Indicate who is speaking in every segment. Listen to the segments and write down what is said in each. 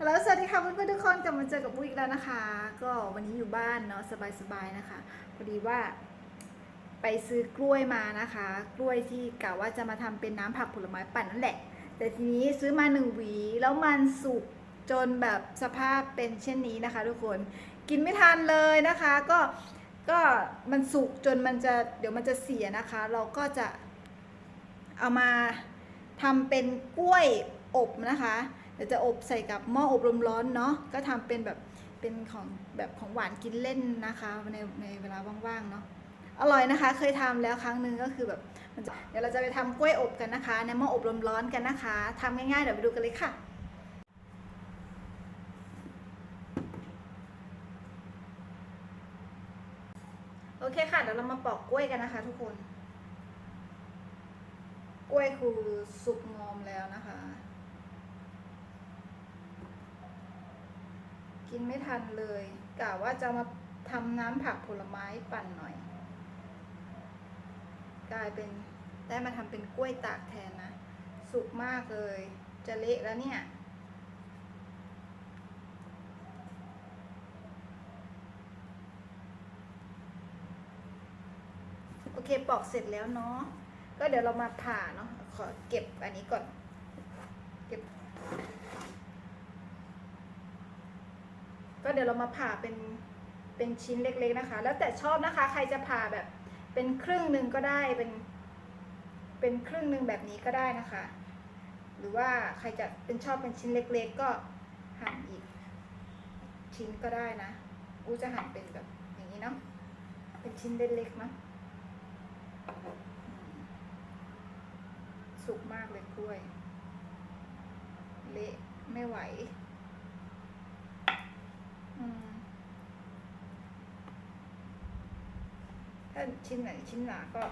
Speaker 1: แล้วสวัสดีค่ะเพื่อนๆทุกคนกลับมาเจอกับปุ้ยอีกแล้วนะคะ ก็วันนี้อยู่บ้านเนาะสบายๆนะคะพอดีว่า ไปซื้อกล้วยมานะคะ กล้วยที่กะว่าจะมาทำเป็นน้ำผักผลไม้ปั่นนั่นแหละ แต่ทีนี้ซื้อมาหนึ่งหวี แล้วมันสุกจนแบบสภาพเป็นเช่นนี้นะคะ ทุกคนกินไม่ทันเลยนะคะ ก็ก็มันสุกจนมันจะเดี๋ยวมันจะเสียนะคะ เราก็จะเอามาทำเป็นกล้วยอบนะคะ เดี๋ยวจะอบใส่กับหม้ออบลมร้อนเนาะก็ทำเป็นแบบเป็นของแบบของหวานกินเล่นนะคะในในเวลาว่างๆเนาะอร่อยนะคะ เคยทำแล้วครั้งหนึ่งก็คือแบบเดี๋ยวเราจะไปทำกล้วยอบกันนะคะ ในหม้ออบลมร้อนกันนะคะทำง่ายๆเดี๋ยวไปดูกันเลยค่ะโอเคค่ะ เดี๋ยวเรามาปอกกล้วยกันนะคะ ทุกคน กล้วยคือสุกงอมแล้วนะคะ กินไม่ทันเลยกะว่าจะมาทำน้ำผักผลไม้ปั่นหน่อย กลายเป็นได้มาทำเป็นกล้วยตากแทนนะ สุกมากเลย จะเละแล้วเนี่ย โอเคปอกเสร็จแล้วเนาะก็เดี๋ยวเรามาผ่าเนาะขอเก็บอันนี้ก่อน เก็บ ก็เดี๋ยวเรามาผ่าเป็นเป็นชิ้นเล็กๆนะคะ แล้วแต่ชอบนะคะ ใครจะผ่าแบบเป็นครึ่งหนึ่งก็ได้เป็น เป็นครึ่งหนึ่งแบบนี้ก็ได้นะคะ หรือว่าใครจะเป็นชอบเป็นชิ้นเล็ก ๆ ก็หั่นอีก ชิ้นก็ได้นะอู้จะหั่นเป็นแบบอย่างนี้เนาะเป็นชิ้นเล็กๆเนาะสุกมากเลยกล้วย เละไม่ไหวอืมถ้าชิ้นไหนชิ้นหนาก็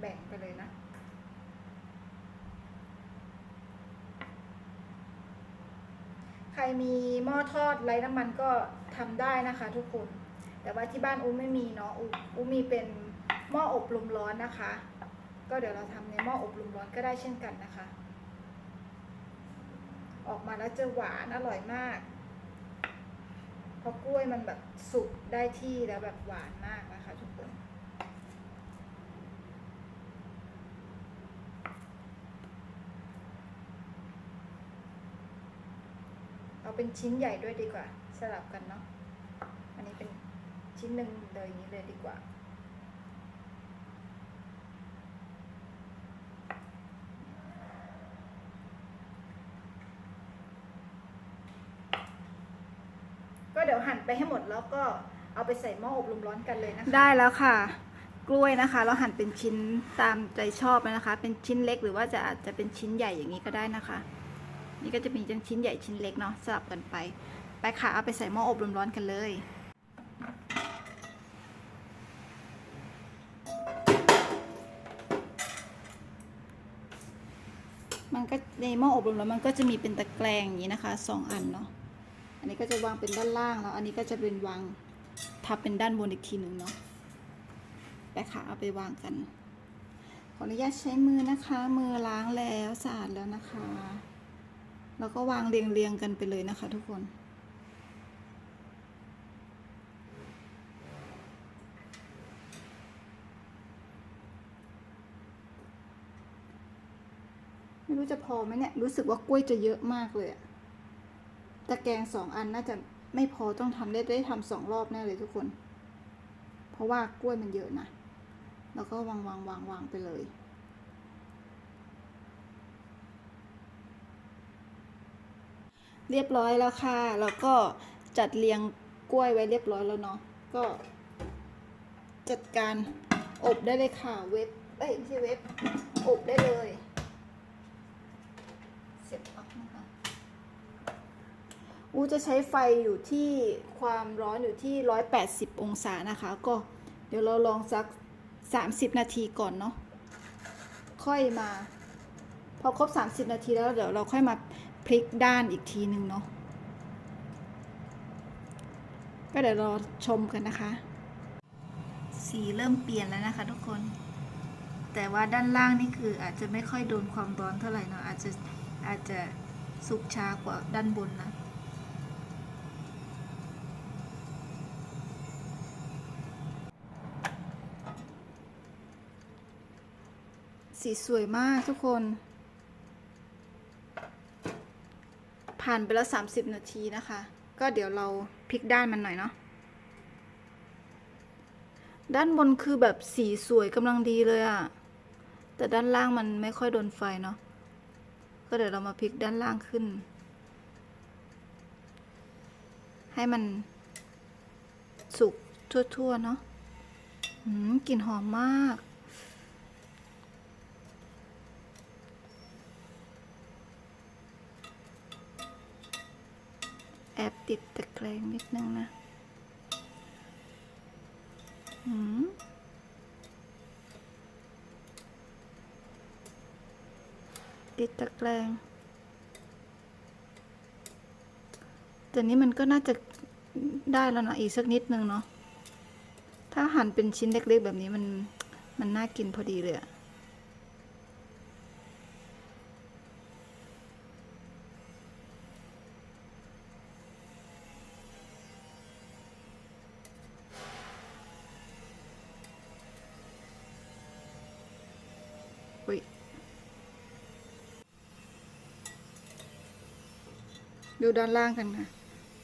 Speaker 1: แบ่งไปเลยนะใครมีหม้อทอดไร้น้ำมันก็ทำได้นะคะ ทุกคน แต่ว่าที่บ้านอูไม่มีเนาะอูอูมีเป็นหม้ออบลมร้อนนะคะ ก็เดี๋ยวเราทำในหม้ออบลมร้อนก็ได้เช่นกันนะคะ ออกมาแล้วจะหวานอร่อยมากเพราะกล้วยมันแบบสุกได้ที่แล้วแบบหวานมากนะคะทุกคน เป็นชิ้นใหญ่ด้วยดีกว่า สลับกันเนาะอันนี้เป็นชิ้นหนึ่งเลยอย่างนี้เลยดีกว่า ก็เดี๋ยวหั่นไปให้หมดแล้วก็เอาไปใส่หม้ออบลมร้อนกันเลยนะคะได้แล้วค่ะ กล้วยนะคะ เราหั่นเป็นชิ้นตามใจชอบนะคะ เป็นชิ้นเล็กหรือว่าจะอาจจะเป็นชิ้นใหญ่อย่างนี้ก็ได้นะคะ นี่ก็จะมีทั้งชิ้นใหญ่ชิ้นเล็กเนาะสลับกันไป ไปค่ะเอาไปใส่หม้ออบลมร้อนกันเลยมันก็ในหม้ออบลมร้อนมันก็จะมีเป็นตะแกรงอย่างนี้นะคะสองอันเนาะอันนี้ก็จะวางเป็นด้านล่างแล้วอันนี้ก็จะเป็นวางทับเป็นด้านบนอีกทีหนึ่งเนาะไปค่ะเอาไปวางกัน ขออนุญาตใช้มือนะคะ มือล้างแล้วสะอาดแล้วนะคะ แล้วก็วางเรียงเรียงๆกันไปเลยนะคะทุกคน ไม่รู้จะพอไหมเนี่ย รู้สึกว่ากล้วยจะเยอะมากเลยอะตะแกรงสองอันน่าจะไม่พอต้องทำได้ได้ทำสองรอบแน่เลยทุกคน เพราะว่ากล้วยมันเยอะนะ แล้วก็วางวางวางวางไปเลย เรียบร้อยแล้วค่ะ แล้วก็จัดเรียงกล้วยไว้เรียบร้อยแล้วเนาะ ก็จัดการอบได้เลยค่ะ เว็บเอ้ยไม่ใช่เว็บ อบได้เลย เสียบปลั๊กนะคะอูจะใช้ไฟอยู่ที่ความร้อนอยู่ที่ 180 องศานะคะ ก็เดี๋ยวเราลองสัก 30 นาทีก่อนเนาะ ค่อยมา พอครบ 30 นาทีแล้วเดี๋ยวเราค่อยมา พลิกด้านอีกทีหนึ่งเนาะก็เดี๋ยวรอชมกันนะคะ สีเริ่มเปลี่ยนแล้วนะคะทุกคน แต่ว่าด้านล่างนี่คืออาจจะไม่ค่อยโดนความร้อนเท่าไหร่เนาะอาจจะอาจจะสุกช้ากว่าด้านบนนะสีสวยมากทุกคน ผ่านไปแล้ว 30 นาทีนะคะ ก็เดี๋ยวเราพลิกด้านมันหน่อยเนาะด้านบนคือแบบสีสวยกำลังดีเลยอะแต่ด้านล่างมันไม่ค่อยโดนไฟเนาะก็เดี๋ยวเรามาพลิกด้านล่างขึ้น ให้มันสุกทั่วๆเนาะอืมกลิ่นหอมมาก แอบติดตะแกรงนิดนึงนะอืมติดตะแกรงแต่นี้มันก็น่าจะได้แล้วนะอีกสักนิดนึงเนาะถ้าหั่นเป็นชิ้นเล็กๆแบบนี้มันมันน่ากินพอดีเลยอะอุ๊ย ดูด้านล่างกันค่ะ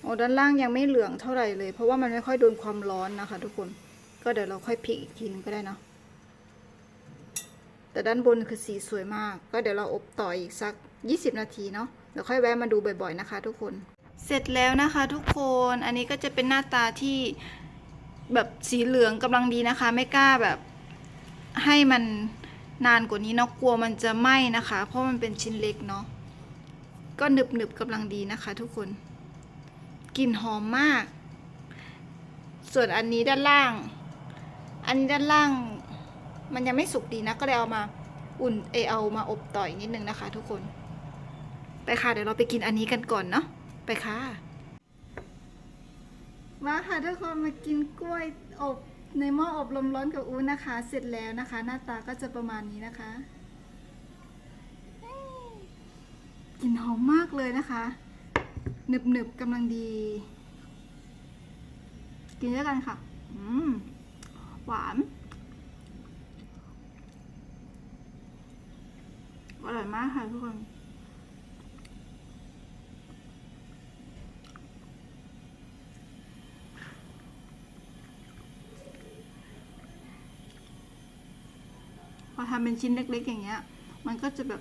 Speaker 1: โอ้ด้านล่างยังไม่เหลืองเท่าไหร่เลย เพราะว่ามันไม่ค่อยโดนความร้อนนะคะ ทุกคนก็เดี๋ยวเราค่อยพลิกอีกทีนึงก็ได้เนาะแต่ด้านบนคือสีสวยมาก ก็เดี๋ยวเราอบต่ออีกสัก 20 นาทีเนาะเดี๋ยวค่อยแวะมาดูบ่อยๆนะคะ ทุกคนเสร็จแล้วนะคะ ทุกคนอันนี้ก็จะเป็นหน้าตาที่แบบสีเหลืองกำลังดีนะคะ ไม่กล้าแบบให้มันนานกว่านี้เนาะกลัวมันจะไหม้นะคะ เพราะมันเป็นชิ้นเล็กเนาะ ก็หนึบๆกำลังดีนะคะ ทุกคนกลิ่นหอมมาก ส่วนอันนี้ด้านล่าง อันนี้ด้านล่าง มันยังไม่สุกดีนะ ก็เลยเอามาอุ่นเอเอามาอบต่ออีกนิดนึงนะคะ ทุกคน ไปค่ะเดี๋ยวเราไปกินอันนี้กันก่อนเนาะไปค่ะ มาค่ะทุกคนมากินกล้วยอบในหม้ออบลมร้อนกับอูนะคะ เสร็จแล้วนะคะ หน้าตาก็จะประมาณนี้นะคะก ลิ่นหอมมากเลยนะคะหนึบหนึบๆกำลังดี กินด้วยกันค่ะอืมหวานอร่อยมากค่ะทุกคนพอทำเป็นชิ้นเล็ก ๆ อย่างเงี้ย มันก็จะแบบ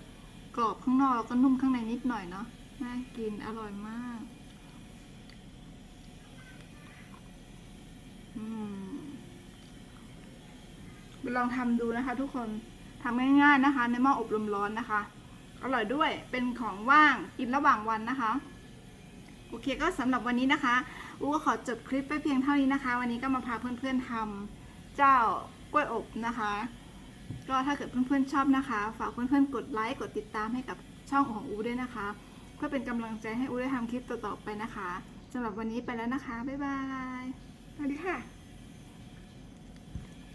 Speaker 1: กรอบข้างนอกแล้วก็นุ่มข้างในนิดหน่อยเนาะน่ากินอร่อยมาก อืมไปลองทำดูนะคะ ทุกคนทำง่ายๆนะคะ ในหม้ออบลมร้อนนะคะ อร่อยด้วยเป็นของว่างกินระหว่างวันนะคะ โอเคก็สำหรับวันนี้นะคะอูก็ขอจบคลิปไปเพียงเท่านี้นะคะ วันนี้ก็มาพาเพื่อนๆทำเจ้ากล้วยอบนะคะ ก็ถ้าเกิดเพื่อนๆชอบนะคะ ฝากเพื่อนๆกดไลค์กดติดตามให้กับช่องของอูด้วยนะคะ เพื่อเป็นกำลังใจให้อูได้ทำคลิปต่อๆไปนะคะสำหรับวันนี้ไปแล้วนะคะ บ๊ายบาย สวัสดีค่ะ